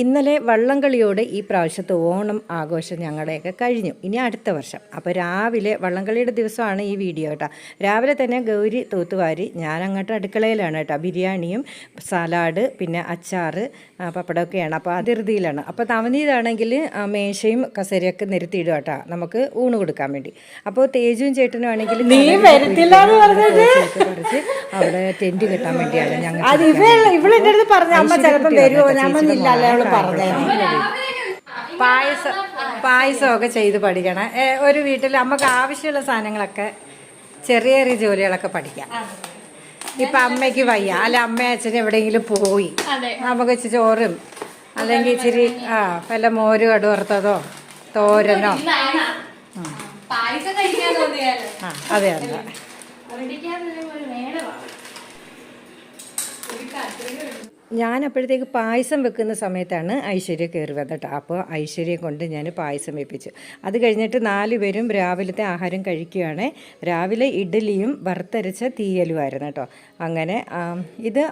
ഇന്നലെ വള്ളംകളിയോടെ ഈ പ്രാവശ്യത്തെ ഓണം ആഘോഷം ഞങ്ങളുടെയൊക്കെ കഴിഞ്ഞു. ഇനി അടുത്ത വർഷം. അപ്പോൾ രാവിലെ വള്ളംകളിയുടെ ദിവസമാണ് ഈ വീഡിയോ കേട്ടോ. രാവിലെ തന്നെ ഗൗരി തൂത്തുവാരി ഞാൻ അങ്ങോട്ട് അടുക്കളയിലാണ് കേട്ടോ. ബിരിയാണിയും സലാഡ് പിന്നെ അച്ചാറ് പപ്പടമൊക്കെയാണ്. അപ്പോൾ അതിർതിയിലാണ് അപ്പോൾ തവനീതാണെങ്കിൽ മേശയും കസേരയൊക്കെ നിരത്തിയിടുക കേട്ടോ. നമുക്ക് ഊണ് കൊടുക്കാൻ വേണ്ടി. അപ്പോൾ തേജുവും ചേട്ടനും ആണെങ്കിൽ അവിടെ ടെന്റ് കെട്ടാൻ വേണ്ടിയാണ് ഞങ്ങൾ അടുത്ത് പറഞ്ഞു അമ്മ ചിലപ്പം വരുമോ ഞാൻ പായസം പായസമൊക്കെ ചെയ്ത് പഠിക്കണം. ഒരു വീട്ടിൽ നമുക്ക് ആവശ്യമുള്ള സാധനങ്ങളൊക്കെ ചെറിയ ചെറിയ ജോലികളൊക്കെ പഠിക്കാം. ഇപ്പൊ അമ്മയ്ക്ക് വയ്യ. അല്ല അമ്മ അച്ഛനും എവിടെയെങ്കിലും പോയി. നമുക്ക് ഇച്ചിരി ചോറും അല്ലെങ്കിൽ ഇച്ചിരി ആ വല്ല മോര് കടുവറുത്തതോ തോരനോ. ആ. അതെ അതെ. ഒരു ഞാൻ അപ്പോഴത്തേക്ക് പായസം വെക്കുന്ന സമയത്താണ് ഐശ്വര്യ കയറി വന്നത് കേട്ടോ. അപ്പോൾ ഐശ്വര്യം കൊണ്ട് ഞാൻ പായസം വെപ്പിച്ചു. അത് കഴിഞ്ഞിട്ട് നാല് പേരും രാവിലത്തെ ആഹാരം കഴിക്കുകയാണ്. രാവിലെ ഇഡ്ഡലിയും വറുത്തരച്ച തീയലുമായിരുന്നു കേട്ടോ. അങ്ങനെ ഇത്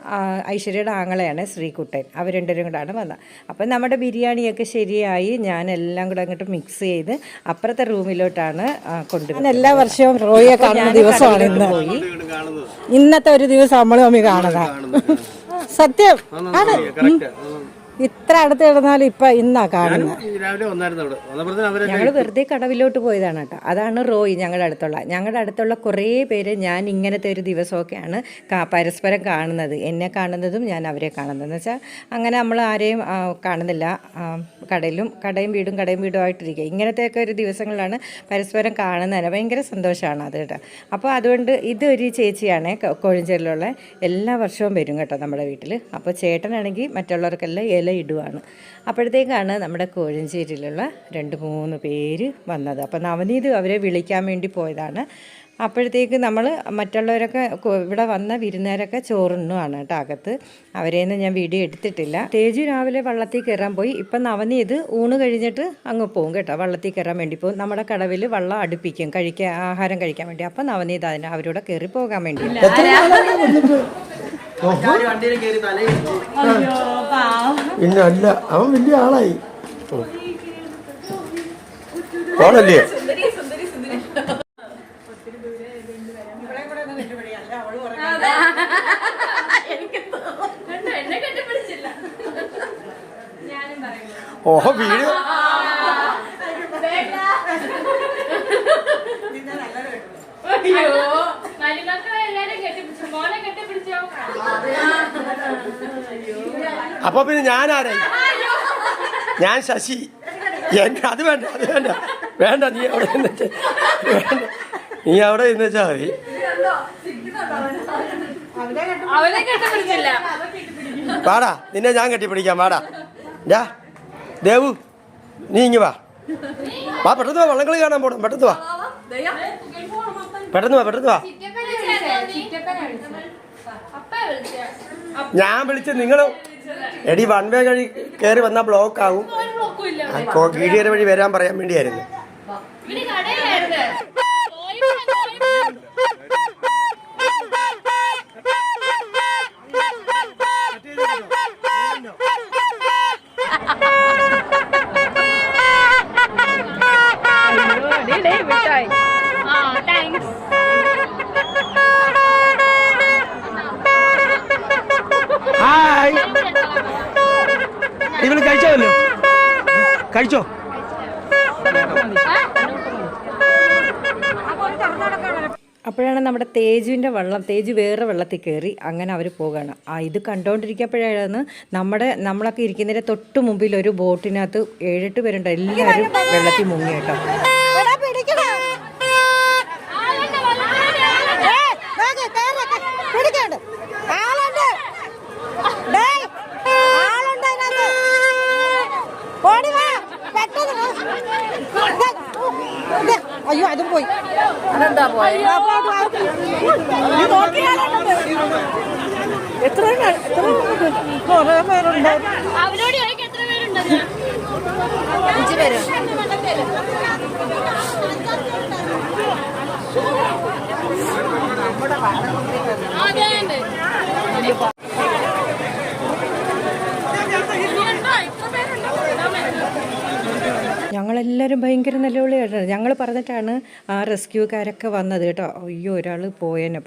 ഐശ്വര്യയുടെ ആങ്ങളെയാണ് ശ്രീകുട്ടൻ. അവർ രണ്ടുപേരും കൂടാണ് വന്നത്. അപ്പം നമ്മുടെ ബിരിയാണിയൊക്കെ ശരിയായി. ഞാൻ എല്ലാം കൂടെ അങ്ങോട്ട് മിക്സ് ചെയ്ത് അപ്പുറത്തെ റൂമിലോട്ടാണ് കൊണ്ടുപോകുന്നത് എല്ലാ വർഷവും റോയിയെ കാണുന്ന ദിവസമാണ് ഇന്ന്. പോയി. ഇന്നത്തെ ഒരു ദിവസം നമ്മൾ തമ്മിൽ കാണുന്നത്. സത്യം. ആണ്. ഇത്ര അടുത്ത് കിടന്നാലും ഇപ്പൊ ഇന്നാ കാണുന്നത് ഞങ്ങൾ വെറുതെ കടവിലോട്ട് പോയതാണ് കേട്ടോ. അതാണ് റോയ് ഞങ്ങളുടെ അടുത്തുള്ള. ഞങ്ങളുടെ അടുത്തുള്ള കുറേ പേര് ഞാൻ ഇങ്ങനത്തെ ഒരു ദിവസമൊക്കെയാണ് പരസ്പരം കാണുന്നത്. എന്നെ കാണുന്നതും ഞാൻ അവരെ കാണുന്നത്. എന്ന് വെച്ചാൽ അങ്ങനെ നമ്മൾ ആരെയും കാണുന്നില്ല. കടയിലും കടയും വീടും കടയും വീടും ആയിട്ടിരിക്കുക. ഇങ്ങനത്തെയൊക്കെ ഒരു ദിവസങ്ങളിലാണ് പരസ്പരം കാണുന്നതിന് ഭയങ്കര സന്തോഷമാണ് അത് കേട്ടോ. അപ്പോൾ അതുകൊണ്ട് ഇതൊരു ചേച്ചിയാണ് ക- കോഴഞ്ചേരിലുള്ള എല്ലാ വർഷവും വരും കേട്ടോ നമ്മുടെ വീട്ടിൽ അപ്പോൾ ചേട്ടനാണെങ്കിൽ മറ്റുള്ളവർക്കെല്ലാം ഇല ഇടുവാണ്. അപ്പോഴത്തേക്കാണ് നമ്മുടെ കോഴഞ്ചേരിയിലുള്ള രണ്ട് മൂന്ന് പേര് വന്നത്. അപ്പോൾ നവനീത് അവരെ വിളിക്കാൻ വേണ്ടി പോയതാണ്. അപ്പോഴത്തേക്ക് നമ്മൾ മറ്റുള്ളവരൊക്കെ ഇവിടെ വന്ന വിരുന്നുകാരൊക്കെ ചോറുണ്ണുവാണ് കേട്ടോ അകത്ത്. അവരെയൊന്നും ഞാൻ വീഡിയോ എടുത്തിട്ടില്ല. തേജു രാവിലെ വള്ളത്തിൽ കയറാൻ പോയി. ഇപ്പം നവനീത് ഊണ് കഴിഞ്ഞിട്ട് അങ്ങ് പോകും കേട്ടോ. വള്ളത്തിൽ കയറാൻ വേണ്ടി പോകും നമ്മുടെ കടവിൽ വള്ളം അടുപ്പിക്കും. കഴിക്കാൻ ആഹാരം കഴിക്കാൻ വേണ്ടി. അപ്പം നവനീത് അതിന് അവരോട് കയറി പോകാൻ വേണ്ടി. പിന്നെ അല്ല അവൻ വലിയ ആളായി. പോണല്ലേ ഓഹോ വീട്. അയ്യോ. അപ്പൊ പിന്നെ ഞാൻ ആരായി ഞാൻ ശശി. എന്നെ അത് വേണ്ട അത് വേണ്ട. വേണ്ട നീ അവിടെ നിന്നിട്ട് വേണ്ട. നീ അവിടെ നിന്ന് വെച്ചാൽ മതി. വാടാ നിന്നെ ഞാൻ കെട്ടിപ്പിടിക്കാം വാടാ. ഞാ ദേവു നീ ഇങ്ങ് വാ. വാ പെട്ടെന്ന് വാ വള്ളംകളി കാണാൻ പോണം. പെട്ടെന്ന് വാ. പെട്ടെന്ന് വാ പെട്ടെന്ന് വാ. ഞാൻ വിളിച്ച് നിങ്ങൾ എടി വൺ വേ കഴി കയറി വന്നാൽ ബ്ലോക്ക് ആവും. കീഴിയര വഴി വരാൻ പറയാൻ വേണ്ടിയായിരുന്നു. നിങ്ങൾ കഴിച്ചോല്ലോ കഴിച്ചോ? അപ്പോഴാണ് നമ്മുടെ തേജുവിന്റെ വെള്ളം തേജു വേറെ വെള്ളത്തിൽ കയറി അങ്ങനെ അവർ പോകുകയാണ് ആ ഇത് കണ്ടുകൊണ്ടിരിക്കപ്പോഴാണ് നമ്മുടെ നമ്മളൊക്കെ ഇരിക്കുന്നതിന്റെ തൊട്ട് മുമ്പിൽ ഒരു ബോട്ടിനകത്ത് ഏഴെട്ട് പേരുണ്ട്. എല്ലാവരും വെള്ളത്തിൽ മുങ്ങി കേട്ടോ. അയ്യോ അതും പോയി. അതെന്താ പോയി? എത്ര കുറെ പേരുണ്ട്. എത്ര പേരുണ്ടെന്ന് അഞ്ചു പേര് ഇത്ര ഞങ്ങളെല്ലാവരും ഭയങ്കര നിലവിളിയായിട്ടാണ് ഞങ്ങൾ പറഞ്ഞിട്ടാണ് ആ റെസ്ക്യൂക്കാരൊക്കെ വന്നത് കേട്ടോ. അയ്യോ ഒരാൾ പോയേനെ.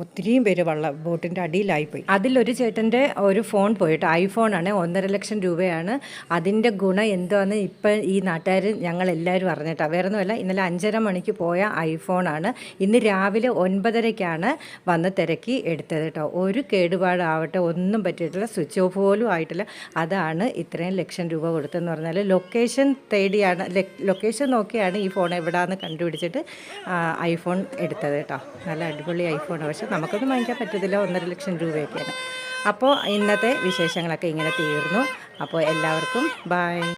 ഒത്തിരിയും പേര് വള്ള ബോട്ടിന്റെ അടിയിലായിപ്പോയി. അതിലൊരു ചേട്ടന്റെ ഒരു ഫോൺ പോയിട്ട് ഐഫോണാണ് ഒന്നര ലക്ഷം രൂപയാണ്. അതിന്റെ ഗുണം എന്താണെന്ന് ഇപ്പം ഈ നാട്ടുകാർ ഞങ്ങളെല്ലാവരും അറിഞ്ഞിട്ടാണ് വേറെ ഒന്നുമല്ല ഇന്നലെ അഞ്ചര മണിക്ക് പോയ ഐഫോണാണ്. ഇന്ന് രാവിലെ ഒൻപതരയ്ക്കാണ് വന്ന് തിരക്കി എടുത്തത് കേട്ടോ. ഒരു കേടുപാടാവട്ടെ ഒന്നും പറ്റിയിട്ടില്ല സ്വിച്ച് ഓഫ് പോലും ആയിട്ടില്ല. അതാണ് ഇത്രയും ലക്ഷം രൂപ കൊടുത്തതെന്ന് പറഞ്ഞാൽ ലൊക്കേഷൻ തേടിയാണ് ലൊക്കേഷൻ നോക്കിയാണ് ഈ ഫോൺ എവിടെയാണെന്ന് കണ്ടുപിടിച്ചിട്ട് ഐഫോൺ എടുത്തത് കേട്ടോ. നല്ല അടിപൊളി ഐഫോണാണ് പക്ഷെ നമുക്കൊന്നും വാങ്ങിക്കാൻ പറ്റത്തില്ല. ഒന്നര ലക്ഷം രൂപയൊക്കെയാണ്. അപ്പോൾ ഇന്നത്തെ വിശേഷങ്ങളൊക്കെ ഇങ്ങനെ തീർന്നു. അപ്പോൾ എല്ലാവർക്കും ബൈ